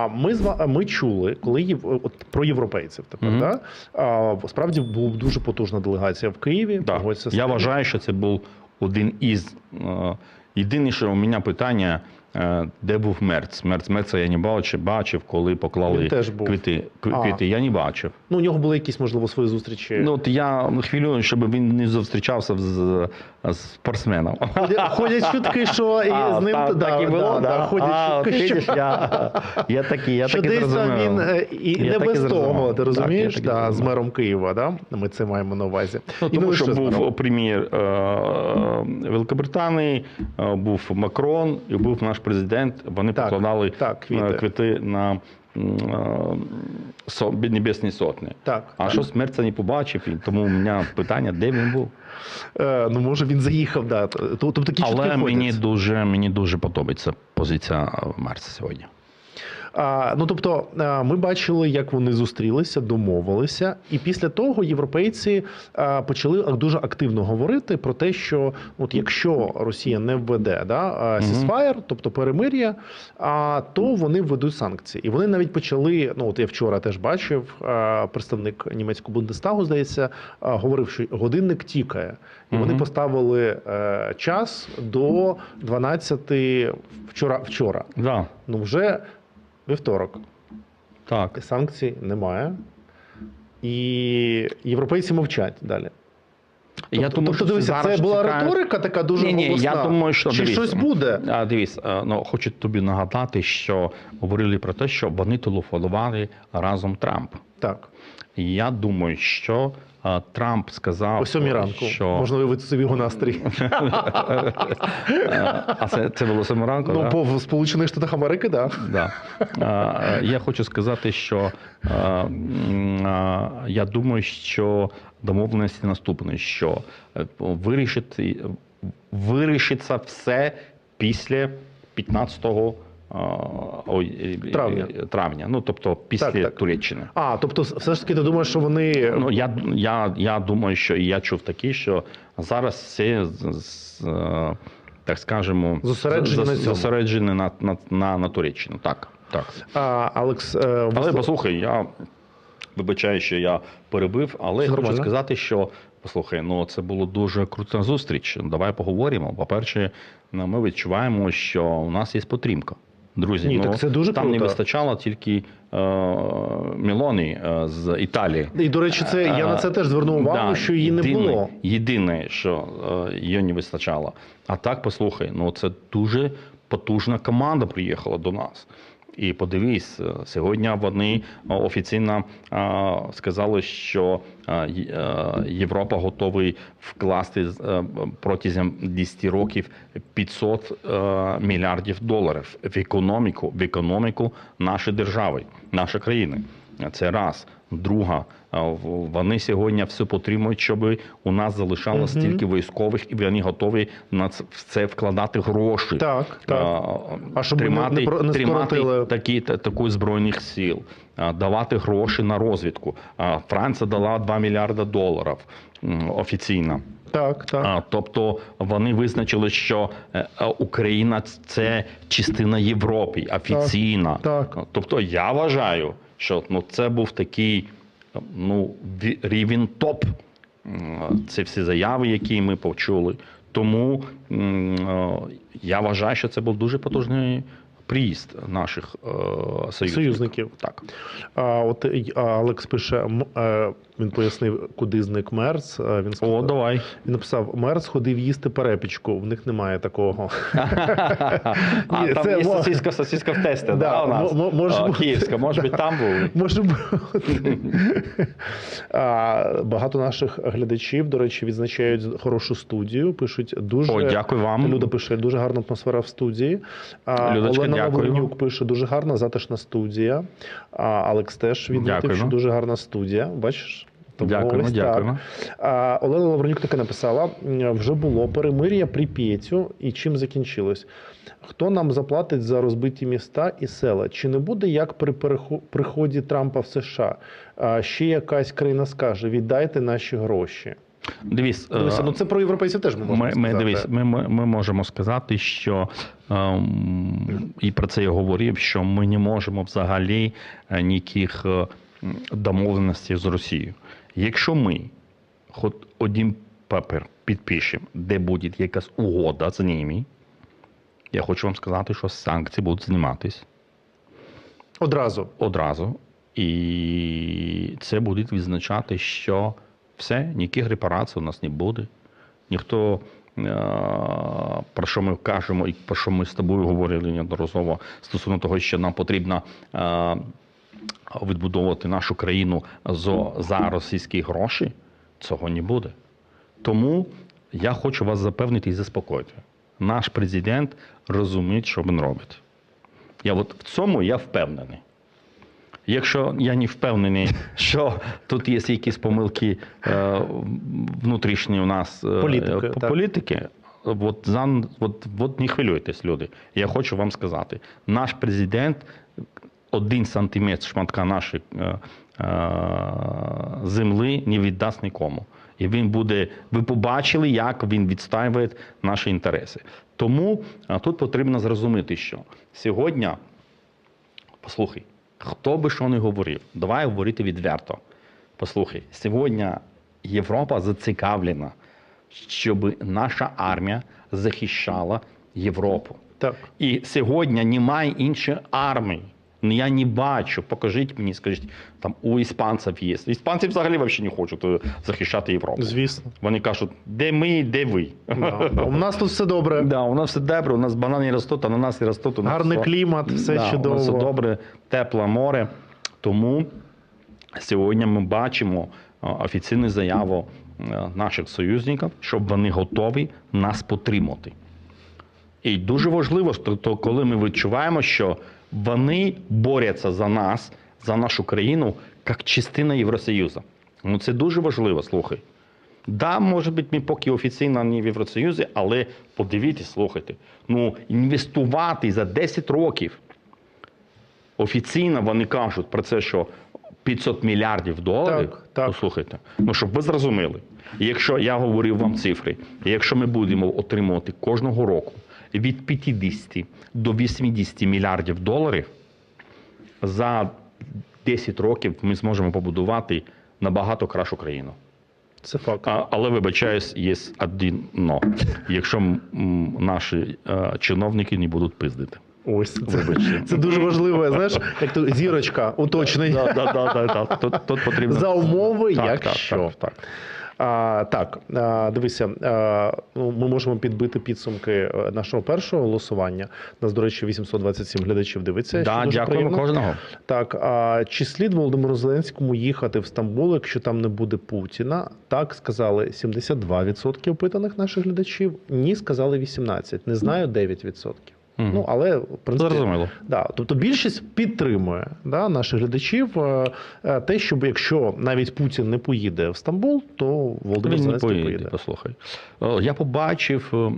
А ми з ми чули, коли от про європейців тепер, Мгм. да? а, справді була дуже потужна делегація в Києві. З Я вважаю, що це був один із. е, Єдине, що у мене питання, е, де був Мерц? Мерц Мерца я не бачив, бачив, коли поклали теж квіти. квіти. Я не бачив. Ну, у нього були якісь, можливо, свої зустрічі. Ну, от я хвилюю, щоб він не зустрічався з спортсменом. Ходять- чутки, що і А, з ним так, да, так і було, да, да, ходять А, чутки, що, видиш, я, я такий, я що десь він е, і Я не без того, ти розумієш, так да, з мером Києва, да? ми це маємо на увазі. Ну, І тому не що мером. був прем'єр е, Великобританії, е, був Макрон і був наш президент. Вони Так, покладали так, е, квіти. квіти на е, Небесні сотні. Так. А що смерть це не побачив, тому у мене питання, де він був. Е, ну, може, він заїхав, да. Тобто такі Але мені ходять. дуже, мені дуже подобається позиція Марса сьогодні. А, ну тобто, а, ми бачили, як вони зустрілися, домовилися, і після того європейці а, почали дуже активно говорити про те, що от якщо Росія не введе да, сісфаєр, тобто перемир'я, а, то вони введуть санкції. І вони навіть почали. Ну от я вчора теж бачив, а, представник німецького Бундестагу, здається, а, говорив, що годинник тікає, і вони поставили е, час до 12 вчора. Вчора. Да, Ну вже вівторок. так. Санкцій немає. І європейці мовчать далі. Я тобто, думаю, тобто що дивися, зараз це була чекають- риторика така дуже Ні, ні, голосна. я думаю, що Чи дивіться, щось буде? А, Дивіться, е, ну хочу тобі нагадати, що говорили про те, що вони телефонували разом Трамп. Так. Я думаю, що е, Трамп сказав, О сьомій ранку. що Можна виявити собі його настрій. А це, це було сьомій ранку. ну, по в Сполучених Штатах Америки, так. Да. Я хочу сказати, що я думаю, що домовленості наступне, що е, вирішити, вирішиться все після 15 е, ой, Травня. травня. Ну, тобто після Так, так. Туреччини. А, тобто, все ж таки, ти думаєш, що вони. Ну, я, я, я думаю, що і я чув такі, що зараз все так скажемо, Зосереджені зас- на цьому. зосереджені на, на, на, на Туреччину. Так, так. А, Алекс, е, Але вис- послухай, я вибачаю, що я перебив, але я хочу сказати, що послухай, ну це було дуже крута зустріч. Давай поговоримо. По-перше, ну, ми відчуваємо, що у нас є підтримка. Друзі, Ні, ну так це дуже там круто. не вистачало тільки е, Мілоні е, з Італії. І, до речі, це я на це теж звернув увагу, Да, що її не було. Єдине, що е, її не вистачало. А так, послухай, ну це дуже потужна команда приїхала до нас. І подивись, е, сьогодні вони е, офіційно е, сказали, що Європа готовий вкласти протягом 10 років 500 е, мільярдів доларів в економіку, в економіку нашої держави, нашої країни. Це раз. Друга, вони сьогодні все підтримують, щоб у нас залишалось Мгм. стільки військових, і вони готові на це- вкладати гроші. Так, так. А, А щоб тримати, не не тримати такі, таку збройних сил, а, давати гроші на розвідку. А, Франція дала 2 мільярди доларів офіційно. Так, так. А, тобто вони визначили, що е, е, Україна це частина Європи офіційна. Так, так. Тобто я вважаю, що ну, це був такий ну, рівень топ. Це всі заяви, які ми почули. Тому е, я вважаю, що це був дуже потужний приїзд наших е, союзників. Союзників. Так. А, от Алекс пише: е, він пояснив, куди зник Мерц. Він О, давай. він написав: Мерц ходив їсти перепічку. В них немає такого. А там є сосиска, сосиска в тесті, Да, у нас? Київська, може бути, там був. Може бути. Багато наших глядачів, до речі, відзначають хорошу студію. Пишуть дуже О, дякую вам. Люда пише дуже гарна атмосфера в студії. Людочка, Олена. Лавренюк пише дуже гарна, затишна студія. Алекс теж відмітив, Дякуємо. що дуже гарна студія. Бачиш? Дякуємо, ось дякуємо. А, Олена Лавренюк таке написала: вже було перемир'я Прип'єтю, і чим закінчилось? Хто нам заплатить за розбиті міста і села? Чи не буде як при приході Трампа в США? А, ще якась країна скаже: віддайте наші гроші. Дивися, е, ну це про європейців теж ми можемо Ми, ми, сказати. дивись, ми, ми, ми можемо сказати, що ем, і про це я говорив, що ми не можемо взагалі е, ніяких е, домовленостей з Росією. Якщо ми хоч один папір підпишемо, де буде якась угода з ними, я хочу вам сказати, що санкції будуть зніматись Одразу. одразу. І це буде відзначати, що все, ніяких репарацій у нас не буде. Ніхто, е, про що ми кажемо, і про що ми з тобою говорили неодноразово стосовно того, що нам потрібно е, відбудовувати нашу країну за, російські гроші, цього не буде. Тому я хочу вас запевнити і заспокоїти. Наш президент розуміє, що він робить. Я от в цьому я впевнений. Якщо я не впевнений, що тут є якісь помилки е, внутрішні у нас е, Політики, е, політики, от, за, от, от не хвилюйтесь, люди. Я хочу вам сказати, наш президент один сантиметр шматка нашої е, е, землі не віддасть нікому. І він буде, ви побачили, як він відстаює наші інтереси. Тому е, тут потрібно зрозуміти, що сьогодні, послухай, хто би що не говорив, давай говорити відверто. Послухай, сьогодні Європа зацікавлена, щоб наша армія захищала Європу. Так. І сьогодні немає іншої армії. Ну, Я не бачу. Покажіть мені, скажіть, там у іспанців є. Іспанці взагалі взагалі не хочуть е, захищати Європу. Звісно. Вони кажуть, де ми, де ви. Да. У нас тут все добре. Да, у нас все добре, у нас банани ростуть, ростуть. У нас Гарний все- клімат, все да, чудово. У нас все добре, тепле море. Тому сьогодні ми бачимо е, офіційну заяву е, наших союзників, щоб вони готові нас підтримати. І дуже важливо, коли ми відчуваємо, що вони борються за нас, за нашу країну, як частина Євросоюзу. Ну це дуже важливо, слухай. Да, може бути, ми поки офіційно не в Євросоюзі, але подивіться, слухайте. Ну, інвестувати за 10 років. Офіційно вони кажуть про це, що 500 мільярдів доларів. Так, так. Послухайте, ну щоб ви зрозуміли, якщо я говорив вам цифри, якщо ми будемо отримувати кожного року від 50 до 80 мільярдів доларів, за 10 років ми зможемо побудувати набагато кращу країну. Це факт. А, але вибачаюсь, є один но. Якщо наші е, чиновники не будуть пиздити. Ось це, Вибачте. це дуже важливо. Знаєш, як то зірочка, уточнення. Да, да, да, да, да. Тут, тут потрібно За умови, Так, якщо. так, так, так. А, так, а, дивися, а, ну, ми можемо підбити підсумки е, нашого першого голосування. Нас, до речі, 827 глядачів дивиться. Да, що дякуємо приємно. кожного. Так, а чи слід Володимиру Зеленському їхати в Стамбул, якщо там не буде Путіна? Так сказали 72% опитаних наших глядачів. Ні, сказали 18%. Не знаю 9%. Мгм. Ну, але в принципі, Зрозуміло. Да, тобто більшість підтримує да, наших глядачів е, е, те, щоб якщо навіть Путін не поїде в Стамбул, то Володимир Він не Зеленський поїде, поїде. послухай. Е, Я побачив,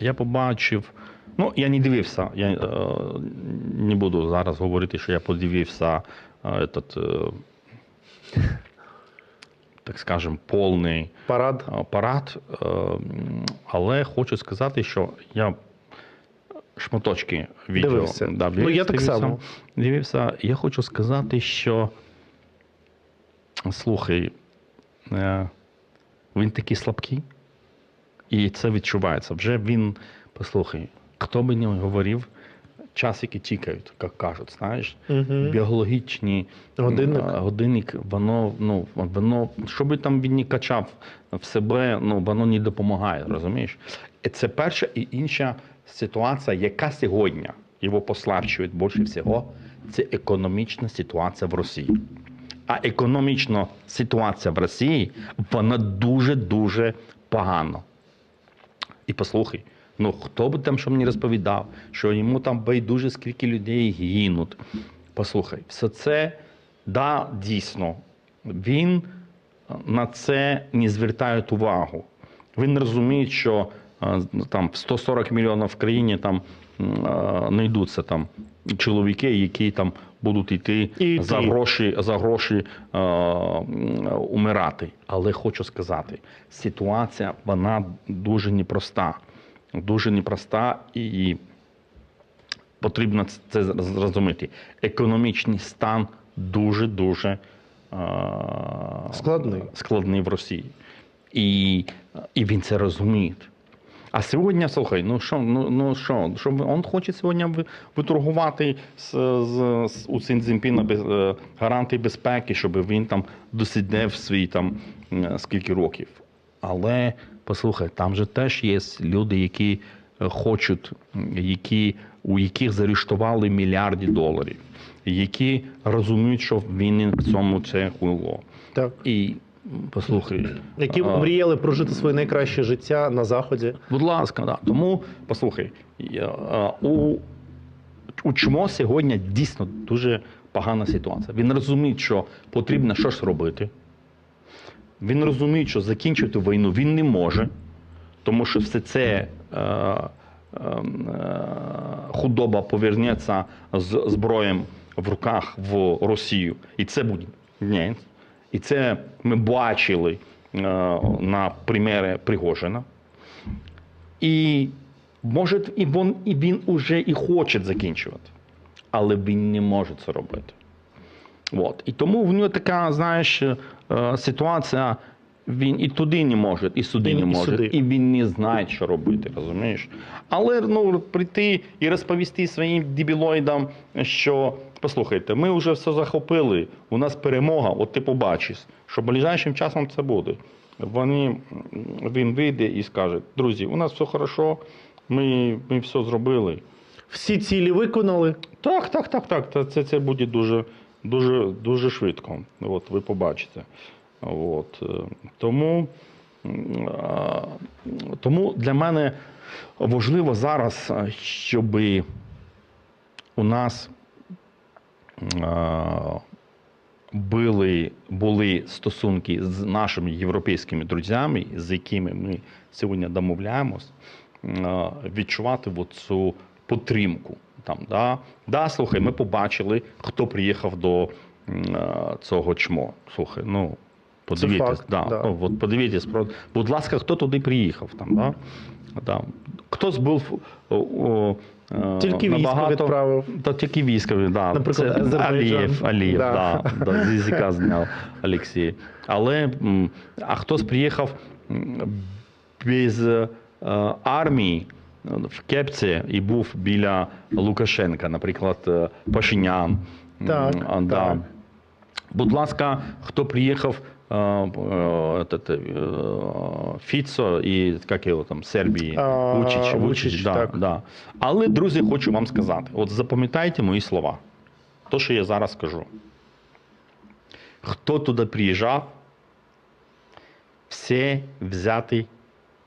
я побачив, ну, я не дивився, я е, не буду зараз говорити, що я подивився этот, е, так скажем, повний Парад. парад, е, але хочу сказати, що я шматочки відео Дивився. Да, Ну, я так дивився, само. Дивився. Я хочу сказати, що слухай, е, він такий слабкий, і це відчувається. Вже він, послухай, хто би не говорив, часики тікають, як кажуть, знаєш, Мгм. біологічні Годинник. годинник, воно, ну, воно, що би там він не качав в себе, ну, воно не допомагає, розумієш? Це перша і інша ситуація, яка сьогодні його послабчує більше всього, це економічна ситуація в Росії. А економічна ситуація в Росії, вона дуже-дуже погана. І послухай, ну хто би там що мені розповідав, що йому там байдуже скільки людей гинуть. Послухай, все це, да, дійсно, він на це не звертає увагу. Він розуміє, що там 140 мільйонів в країні там знайдуться там чоловіки, які там будуть йти І за ти. гроші, за гроші е, умирати. Але хочу сказати, ситуація вона дуже непроста. Дуже непроста і потрібно це зрозуміти. Економічний стан дуже-дуже е, Складний. складний в Росії. І, і він це розуміє. А сьогодні, слухай, ну що, ну, ну що, що він хоче сьогодні ви- виторгувати з, з, з у Цзіньпіна без, е, гарантії безпеки, щоб він там досидів свій там скільки років. Але послухай, там же теж є люди, які е, хочуть, які, у яких заарештували мільярди доларів, які розуміють, що він в цьому це хуйло. Так. І послухай, Які а, мріяли прожити своє найкраще життя на заході. Будь ласка, да. Тому послухай, я, у, у ЧМО сьогодні дійсно дуже погана ситуація. Він розуміє, що потрібно щось робити. Він розуміє, що закінчити війну він не може, тому що все це е, е, е, худоба повернеться з зброєм в руках в Росію. І це буде. Ні. І це ми бачили е, на примері Пригожина. І може, і він, і він уже і хоче закінчувати, але він не може це робити. От. І тому в нього така, знаєш, е, ситуація. Він і туди не може, і сюди не може, сюди. і він не знає, що робити, розумієш? Але ну, прийти і розповісти своїм дебілоїдам, що послухайте, ми вже все захопили, у нас перемога, от ти побачиш, що ближайшим часом це буде. Вони, він вийде і скаже: друзі, у нас все хорошо, ми, ми все зробили. Всі цілі виконали. Так, так, так, так. Це, це буде дуже, дуже, дуже швидко. От, ви побачите. От. е, Тому, тому для мене важливо зараз, щоб у нас були, були стосунки з нашими європейськими друзями, з якими ми сьогодні домовляємось, відчувати цю підтримку. Там, да? Да, слухай, ми побачили, хто приїхав до цього чмо. Слухай, ну. Подивіться, да, да. ну, от подивіться, будь ласка, хто туди приїхав там, да? Да. Хтось був о, о, е, Тільки військо набагато- відправив. Та тільки військові, да. Наприклад, Це Алієв, Алієв, Да. да. Да, з язика зняв Олексій. Але а хтось приїхав без е, армії е, в кепці і був біля Лукашенка, наприклад, е, Пашинян. Так, да. так. Будь ласка, хто приїхав е, е, этот, е, Фіцо і як його там Сербії, А, Вучич, Вучич, да, так. да. Але, друзі, хочу вам сказати: от запам'ятайте мої слова. То, що я зараз скажу. Хто туди приїжджав, все взяти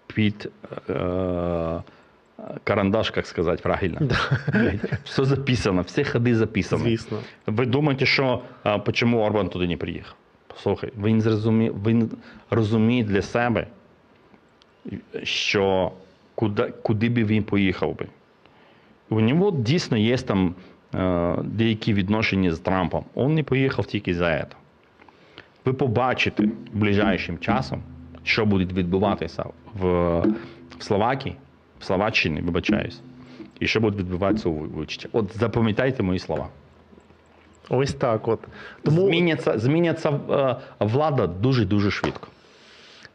під е, карандаш, як сказати правильно. Все записано, всі ходи записано. Звісно. Ви думаєте, що чому Орбан туди не приїхав? Слухай, він зрозумів, він розуміє для себе, що куди, куди би він поїхав би. У нього дійсно є там е, деякі відношення з Трампом. Він не поїхав тільки за це. Ви побачите ближайшим часом, що буде відбуватися в, в Словакії, в Словаччині, вибачаюсь, і що буде відбуватися у Вичичі. От запам'ятайте мої слова. Ось так. От. Тому, Зміняться, зміняться е, влада дуже-дуже швидко.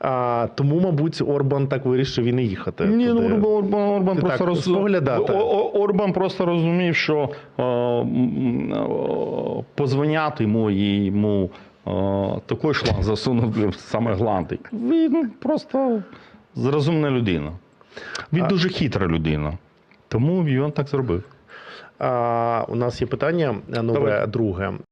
а, тому, мабуть, Орбан так вирішив і не їхати. Ні, туди. ну Орбан, Орбан просто так, роз... Орбан просто розумів, що е, е, позвонять йому і йому е, такий шланг засунув саме гланди. Він просто розумна людина. Він А- дуже хитра людина. Тому він так зробив. А, у нас є питання нове, Давай. друге.